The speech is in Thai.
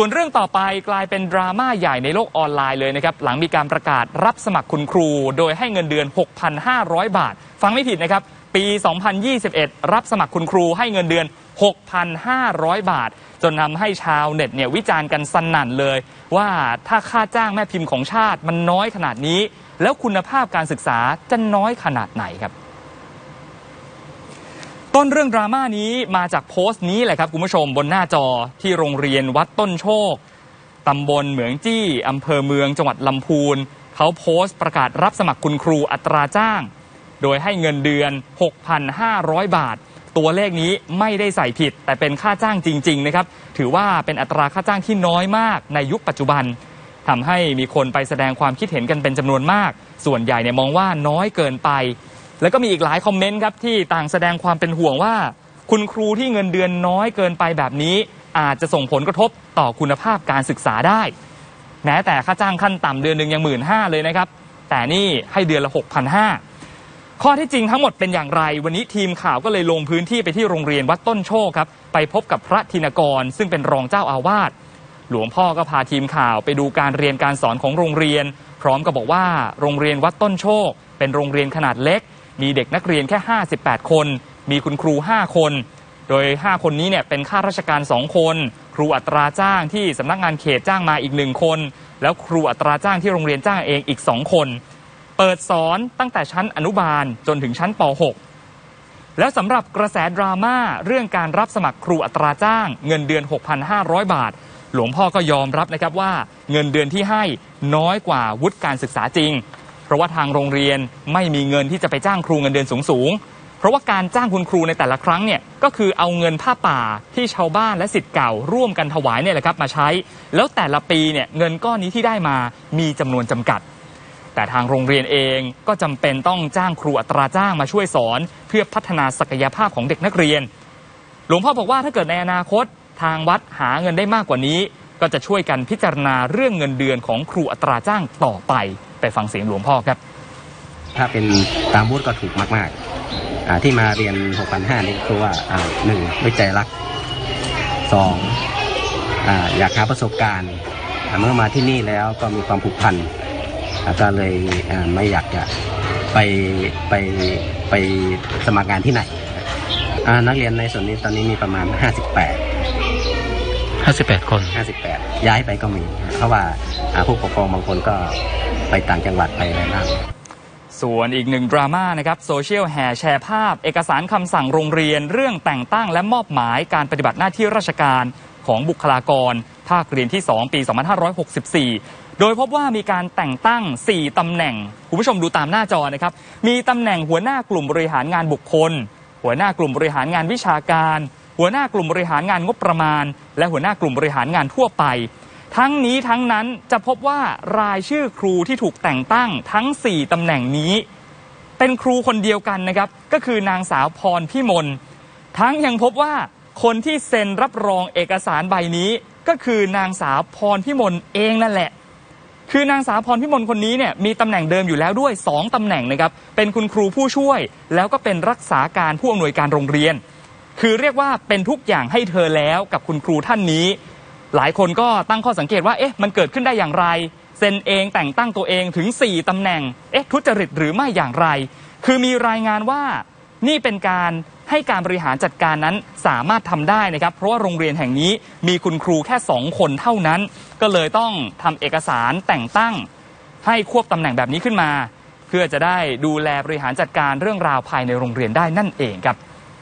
ส่วนเรื่องต่อไปกลายเป็นดราม่าใหญ่ในโลกออนไลน์เลยนะครับ หลังมีการประกาศรับสมัครคุณครู โดยให้เงินเดือน 6,500 บาท ฟังไม่ผิดนะครับ ปี 2021 รับสมัครคุณครูให้เงินเดือน 6,500 บาท จนทำให้ชาวเน็ตเนี่ยวิจารณ์กันสนั่นเลย ว่าถ้าค่าจ้างแม่พิมพ์ของชาติมันน้อยขนาดนี้ แล้วคุณภาพการศึกษาจะน้อยขนาดไหนครับ ต้นเรื่องดราม่านี้มาจากโพสต์นี้แหละครับคุณผู้ชมบนหน้าจอที่โรงเรียนวัดต้นโชคตำบลเหมืองจี้อำเภอเมืองจังหวัดลำพูนเขาโพสต์ประกาศรับสมัครคุณครูอัตราจ้าง โดยให้เงินเดือน 6,500 บาท ตัวเลขนี้ไม่ได้ใส่ผิด แต่เป็นค่าจ้างจริง ๆ นะครับ ถือว่าเป็นอัตราค่าจ้างที่น้อยมากในยุคปัจจุบันทำให้มีคนไปแสดงความคิดเห็นกันเป็นจำนวนมาก ส่วนใหญ่เนี่ยมองว่าน้อยเกินไป แล้วก็มีอีกหลายคอมเมนต์ครับที่ต่างแสดงความเป็นห่วงว่า คุณครูที่เงินเดือนน้อยเกินไปแบบนี้ อาจจะส่งผลกระทบต่อคุณภาพการศึกษาได้ แม้แต่ค่าจ้างขั้นต่ำเดือนหนึ่งยังหมื่นห้าเลยนะครับ แต่นี่ให้เดือนละ6,500ข้อที่จริงทั้งหมดเป็นอย่างไร วันนี้ทีมข่าวก็เลยลงพื้นที่ไปที่โรงเรียนวัดต้นโชคครับ ไปพบกับพระธินกร ซึ่งเป็นรองเจ้าอาวาสหลวงพ่อก็พาทีมข่าวไปดูการเรียนการสอนของโรงเรียน พร้อมกับบอกว่า โรงเรียนวัดต้นโชค เป็นโรงเรียนขนาดเล็ก มีเด็กนักเรียนแค่ 58 คน มีคุณครู 5 คน โดย 5 คนนี้เนี่ยเป็นข้าราชการ 2 คน ครูอัตราจ้างที่สำนักงานเขตจ้างมาอีกหนึ่งคน แล้วครูอัตราจ้างที่โรงเรียนจ้างเองอีก 2 คน เปิดสอนตั้งแต่ชั้นอนุบาลจนถึงชั้นป .6 แล้วสำหรับกระแสดราม่าเรื่องการรับสมัครครูอัตราจ้าง เงินเดือน 6,500 บาท หลวงพ่อก็ยอมรับนะครับว่า เงินเดือนที่ให้น้อยกว่าวุฒิการศึกษาจริง เพราะว่าทางโรงเรียนไม่มีเงินที่จะไปจ้างครูเงินเดือนสูงๆ เพราะว่าการจ้างคุณครูในแต่ละครั้งเนี่ยก็คือเอาเงินผ้าป่าที่ชาวบ้านและสิทธิ์เก่าร่วมกันถวายเนี่ยแหละครับมาใช้ แล้วแต่ละปีเนี่ยเงินก้อนนี้ที่ได้มามีจำนวนจำกัด แต่ทางโรงเรียนเองก็จำเป็นต้องจ้างครูอัตราจ้างมาช่วยสอน เพื่อพัฒนาศักยภาพของเด็กนักเรียน หลวงพ่อบอกว่าถ้าเกิดในอนาคตทางวัดหาเงินได้มากกว่านี้ ก็จะช่วยกันพิจารณาเรื่องเงินเดือนของครูอัตราจ้างต่อไป ไปฟังเสียงหลวงพ่อครับ ถ้าเป็นตามวุฒิก็ถูกมากๆอ่าที่มาเรียน 6,500นี่คือว่าอ่าหนึ่งด้วยใจรักสองอ่าอยากหาประสบการณ์อ่าเมื่อมาที่นี่แล้วก็มีความผูกพันอ่าก็เลยอ่าไม่อยากจะไปไปไปสมัครงานที่ไหนอ่านักเรียนในส่วนนี้ตอนนี้มีประมาณ 58 58 คน 58 ย้ายไปก็มี เพราะว่าอ่าผู้ปกครองบางคนก็ไปต่างจังหวัดไปอะไรบ้างส่วนอีกหนึ่งดราม่านะครับโซเชียลแห่แชร์ภาพ เอกสารคำสั่งโรงเรียน เรื่องแต่งตั้งและมอบหมายการปฏิบัติหน้าที่ราชการของบุคลากร ภาคเรียนที่ 2 ปี 2564 โดยพบว่ามีการแต่งตั้ง 4 ตำแหน่ง คุณผู้ชมดูตามหน้าจอนะครับ มีตำแหน่งหัวหน้ากลุ่มบริหารงานบุคคล หัวหน้ากลุ่มบริหารงานวิชาการ หัวหน้ากลุ่มบริหารงานงบประมาณ และหัวหน้ากลุ่มบริหารงานทั่วไป ทั้งนี้ทั้งนั้นจะพบว่ารายชื่อครูที่ถูกแต่งตั้งทั้ง 4ตำแหน่งนี้ เป็นครูคนเดียวกันนะครับ ก็คือนางสาวพรพิมลทั้งยังพบว่าคนที่เซ็นรับรองเอกสารใบนี้ ก็คือนางสาวพรพิมลเองนั่นแหละคือนางสาวพรพิมลคนนี้เนี่ยมีตำแหน่งเดิมอยู่แล้วด้วย 2 ตำแหน่งนะครับเป็นคุณครูผู้ช่วย แล้วก็เป็นรักษาการผู้อำนวยการโรงเรียน คือเรียกว่าเป็นทุกอย่างให้เธอแล้วกับคุณครูท่านนี้ หลายคนก็ตั้งข้อสังเกตว่าเอ๊ะมันเกิดขึ้นได้อย่างไร เซ็นเองแต่งตั้งตัวเองถึง 4ตำแหน่งเอ๊ะทุจริตหรือไม่อย่างไร คือมีรายงานว่านี่เป็นการให้การบริหารจัดการนั้นสามารถทำได้นะครับ เพราะว่าโรงเรียนแห่งนี้มีคุณครูแค่ 2 คนเท่านั้น ก็เลยต้องทำเอกสารแต่งตั้ง ให้ควบตำแหน่งแบบนี้ขึ้นมา เพื่อจะได้ดูแลบริหารจัดการเรื่องราวภายในโรงเรียนได้นั่นเองครับ